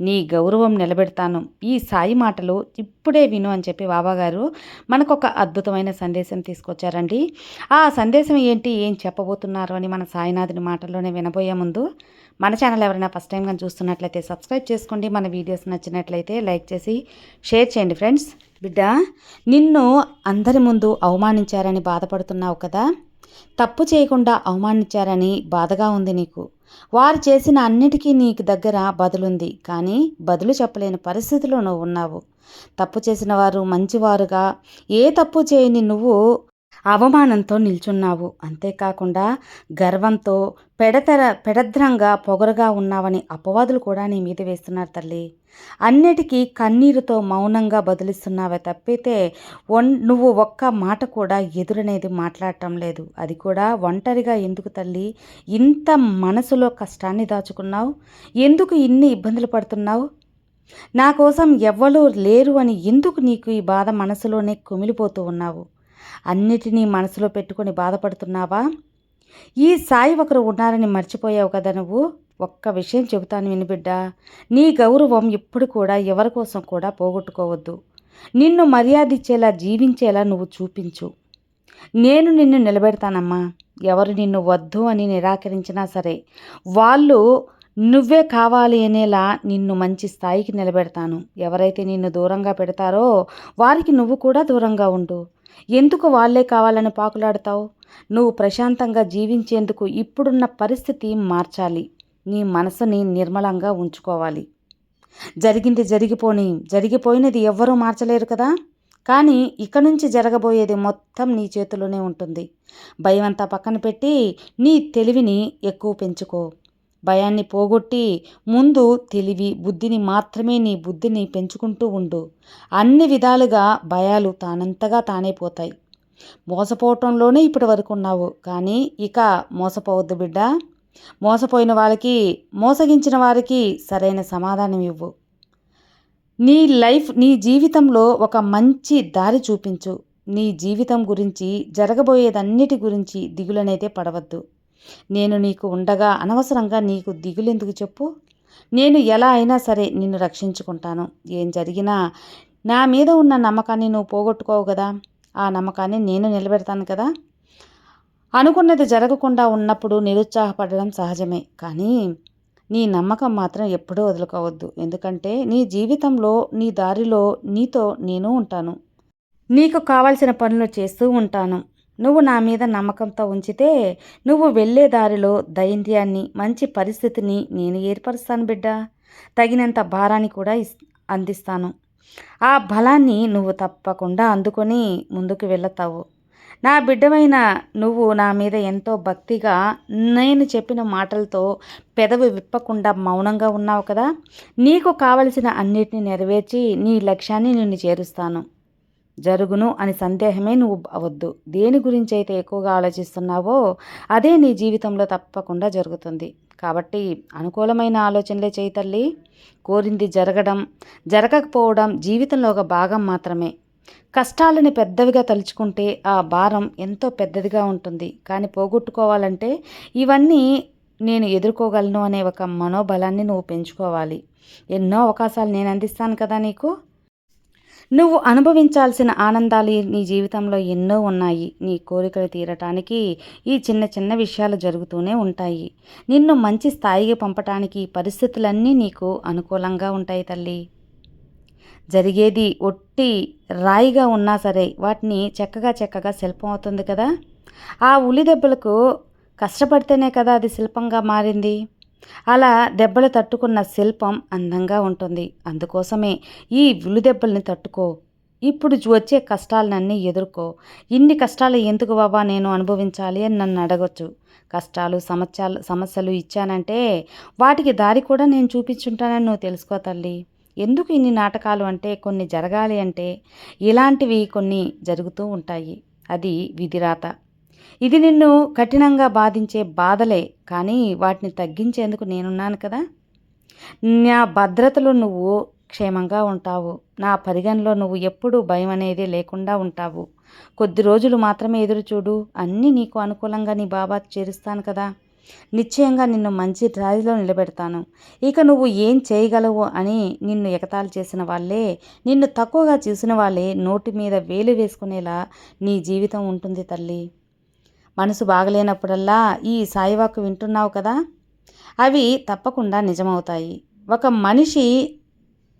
నీ గౌరవం నిలబెడతాను. ఈ సాయి మాటలు ఇప్పుడే విను అని చెప్పి బాబాగారు మనకు ఒక అద్భుతమైన సందేశం తీసుకొచ్చారండి. ఆ సందేశం ఏంటి? ఏం చెప్పబోతున్నారు? అని మన సాయినాథుని మాటల్లోనే వినబోయే ముందు మన ఛానల్ ఎవరైనా ఫస్ట్ టైం కానీ చూస్తున్నట్లయితే సబ్స్క్రైబ్ చేసుకోండి. మన వీడియోస్ నచ్చినట్లయితే లైక్ చేసి షేర్ చేయండి ఫ్రెండ్స్. బిడ్డ నిన్ను అందరి ముందు అవమానించారని బాధపడుతున్నావు కదా? తప్పు చేయకుండా అవమానించారని బాధగా ఉంది నీకు. వారు చేసిన అన్నిటికీ నీకు దగ్గర బదులుంది కానీ బదులు చెప్పలేని పరిస్థితిలో నువ్వు ఉన్నావు. తప్పు చేసిన వారు మంచివారుగా ఏ తప్పు చేయని నువ్వు అవమానంతో నిల్చున్నావు. అంతేకాకుండా గర్వంతో పెడతర పెడద్రంగా పొగరుగా ఉన్నావని అపవాదులు కూడా నీ మీద వేస్తున్నారు తల్లి. అన్నిటికీ కన్నీరుతో మౌనంగా బదులిస్తున్నావే తప్పితే ఒన్ నువ్వు ఒక్క మాట కూడా ఎదురనేది మాట్లాడటం లేదు. అది కూడా ఒంటరిగా ఎందుకు తల్లి? ఇంత మనసులో కష్టాన్ని దాచుకున్నావు? ఎందుకు ఇన్ని ఇబ్బందులు పడుతున్నావు? నా కోసం ఎవ్వరూ లేరు అని ఎందుకు నీకు ఈ బాధ మనసులోనే కుమిలిపోతూ ఉన్నావు? అన్నిటినీ మనసులో పెట్టుకొని బాధపడుతున్నావా? ఈ సాయి ఒకరు ఉన్నారని మర్చిపోయావు కదా నువ్వు? ఒక్క విషయం చెబుతాను వినిబిడ్డ నీ గౌరవం ఎప్పుడు కూడా ఎవరి కోసం కూడా పోగొట్టుకోవద్దు. నిన్ను మర్యాద ఇచ్చేలా జీవించేలా నువ్వు చూపించు. నేను నిన్ను నిలబెడతానమ్మా. ఎవరు నిన్ను వద్దు అని నిరాకరించినా సరే వాళ్ళు నువ్వే కావాలి అనేలా నిన్ను మంచి స్థాయికి నిలబెడతాను. ఎవరైతే నిన్ను దూరంగా పెడతారో వారికి నువ్వు కూడా దూరంగా ఉండు. ఎందుకు వాళ్ళే కావాలని పాకులాడతావు? నువ్వు ప్రశాంతంగా జీవించేందుకు ఇప్పుడున్న పరిస్థితి మార్చాలి. నీ మనసుని నిర్మలంగా ఉంచుకోవాలి. జరిగింది జరిగిపోని జరిగిపోయినది ఎవ్వరూ మార్చలేరు కదా? కానీ ఇక నుంచి జరగబోయేది మొత్తం నీ చేతిలోనే ఉంటుంది. భయమంతా పక్కన పెట్టి నీ తెలివిని ఎక్కువ పెంచుకో. భయాన్ని పోగొట్టి ముందు తెలివి బుద్ధిని మాత్రమే నీ బుద్ధిని పెంచుకుంటూ ఉండు. అన్ని విధాలుగా భయాలు తానంతగా తానే పోతాయి. మోసపోవటంలోనే ఇప్పటి వరకు ఉన్నావు. కానీ ఇక మోసపోవద్దు బిడ్డ. మోసపోయిన వాళ్ళకి మోసగించిన వారికి సరైన సమాధానం ఇవ్వు. నీ లైఫ్ నీ జీవితంలో ఒక మంచి దారి చూపించు. నీ జీవితం గురించి జరగబోయేదన్నిటి గురించి దిగులనైతే పడవద్దు. నేను నీకు ఉండగా అనవసరంగా నీకు దిగులెందుకు చెప్పు? నేను ఎలా అయినా సరే నిన్ను రక్షించుకుంటాను. ఏం జరిగినా నా మీద ఉన్న నమ్మకాన్ని నువ్వు పోగొట్టుకోవు కదా? ఆ నమ్మకాన్ని నేను నిలబెడతాను కదా? అనుకున్నది జరగకుండా ఉన్నప్పుడు నిరుత్సాహపడడం సహజమే. కానీ నీ నమ్మకం మాత్రం ఎప్పుడూ వదులుకోవద్దు. ఎందుకంటే నీ జీవితంలో నీ దారిలో నీతో నేను ఉంటాను. నీకు కావాల్సిన పనులు చేస్తూ ఉంటాను. నువ్వు నా మీద నమ్మకంతో ఉంచితే నువ్వు వెళ్ళే దారిలో ధైర్యాన్ని మంచి పరిస్థితిని నేను ఏర్పరుస్తాను బిడ్డ. తగినంత భారాన్ని కూడా అందిస్తాను. ఆ బలాన్ని నువ్వు తప్పకుండా అందుకొని ముందుకు వెళతావు. నా బిడ్డమైన నువ్వు నా మీద ఎంతో భక్తిగా నేను చెప్పిన మాటలతో పెదవి విప్పకుండా మౌనంగా ఉన్నావు కదా. నీకు కావలసిన అన్నిటిని నెరవేర్చి నీ లక్ష్యాన్ని నిన్ను చేరుస్తాను. జరుగును అని సందేహమే నువ్వు అవద్దు. దేని గురించి అయితే ఎక్కువగా ఆలోచిస్తున్నావో అదే నీ జీవితంలో తప్పకుండా జరుగుతుంది. కాబట్టి అనుకూలమైన ఆలోచనలే చేయి తల్లి. కోరింది జరగడం జరగకపోవడం జీవితంలో ఒక భాగం మాత్రమే. కష్టాలని పెద్దవిగా తలుచుకుంటే ఆ భారం ఎంతో పెద్దదిగా ఉంటుంది. కానీ పోగొట్టుకోవాలంటే ఇవన్నీ నేను ఎదుర్కోగలను అనే ఒక మనోబలాన్ని నువ్వు పెంచుకోవాలి. ఎన్నో అవకాశాలు నేను అందిస్తాను కదా నీకు. నువ్వు అనుభవించాల్సిన ఆనందాలు నీ జీవితంలో ఎన్నో ఉన్నాయి. నీ కోరికలు తీరటానికి ఈ చిన్న చిన్న విషయాలు జరుగుతూనే ఉంటాయి. నిన్ను మంచి స్థాయికి పంపటానికి పరిస్థితులన్నీ నీకు అనుకూలంగా ఉంటాయి తల్లి. జరిగేది ఒట్టి రాయిగా ఉన్నా సరే వాటిని చక్కగా చక్కగా శిల్పం అవుతుంది కదా? ఆ ఉలి దెబ్బలకు కష్టపడితేనే కదా అది శిల్పంగా మారింది. అలా దెబ్బలు తట్టుకున్న శిల్పం అందంగా ఉంటుంది. అందుకోసమే ఈ దెబ్బల్ని తట్టుకో. ఇప్పుడు వచ్చే కష్టాలన్నీ ఎదుర్కో. ఇన్ని కష్టాలు ఎందుకు బాబా నేను అనుభవించాలి అని నన్ను అడగొచ్చు. కష్టాలు సమస్యలు సమస్యలు ఇచ్చానంటే వాటికి దారి కూడా నేను చూపించుంటానని నువ్వు తెలుసుకో తల్లి. ఎందుకు ఇన్ని నాటకాలు అంటే కొన్ని జరగాలి అంటే ఇలాంటివి కొన్ని జరుగుతూ ఉంటాయి. అది విధిరాత. ఇది నిన్ను కఠినంగా బాధించే బాధలే కానీ వాటిని తగ్గించేందుకు నేనున్నాను కదా. నా భద్రతలో నువ్వు క్షేమంగా ఉంటావు. నా పరిగణలో నువ్వు ఎప్పుడూ భయం అనేది లేకుండా ఉంటావు. కొద్ది రోజులు మాత్రమే ఎదురు చూడు. అన్నీ నీకు అనుకూలంగా నీ బాబా చేరుస్తాను కదా. నిశ్చయంగా నిన్ను మంచి దారిలో నిలబెడతాను. ఇక నువ్వు ఏం చేయగలవు అని నిన్ను ఎగతాళి చేసిన వాళ్ళే నిన్ను తక్కువగా చూసిన వాళ్ళే నోటి మీద వేలు వేసుకునేలా నీ జీవితం ఉంటుంది తల్లి. మనసు బాగలేనప్పుడల్లా ఈ సాయివాకు వింటున్నావు కదా? అవి తప్పకుండా నిజమవుతాయి. ఒక మనిషి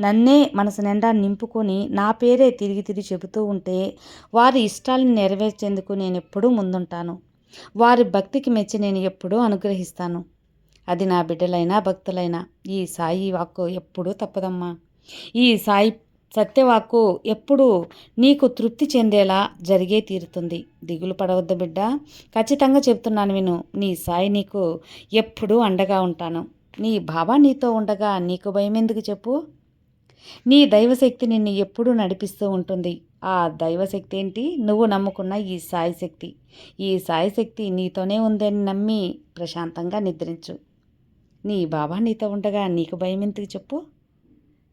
నన్నే మనసు నిండా నింపుకొని నా పేరే తిరిగి తిరిగి చెబుతూ ఉంటే వారి ఇష్టాలను నెరవేర్చేందుకు నేను ఎప్పుడూ ముందుంటాను. వారి భక్తికి మెచ్చి నేను ఎప్పుడూ అనుగ్రహిస్తాను. అది నా బిడ్డలైనా భక్తులైనా ఈ సాయి వాక్కు ఎప్పుడూ తప్పదమ్మా. ఈ సాయి సత్యవాక్కు ఎప్పుడూ నీకు తృప్తి చెందేలా జరిగే తీరుతుంది. దిగులు పడవద్దు బిడ్డ. ఖచ్చితంగా చెప్తున్నాను విను నీ సాయి నీకు ఎప్పుడూ అండగా ఉంటాను. నీ బాబా నీతో ఉండగా నీకు భయం ఎందుకు చెప్పు? నీ దైవశక్తి నిన్ను ఎప్పుడూ నడిపిస్తూ ఉంటుంది. ఆ దైవశక్తి ఏంటి నువ్వు నమ్ముకున్న ఈ సాయి శక్తి. ఈ సాయి శక్తి నీతోనే ఉందని నమ్మి ప్రశాంతంగా నిద్రించు. నీ బాబా నీతో ఉండగా నీకు భయం ఎందుకు చెప్పు?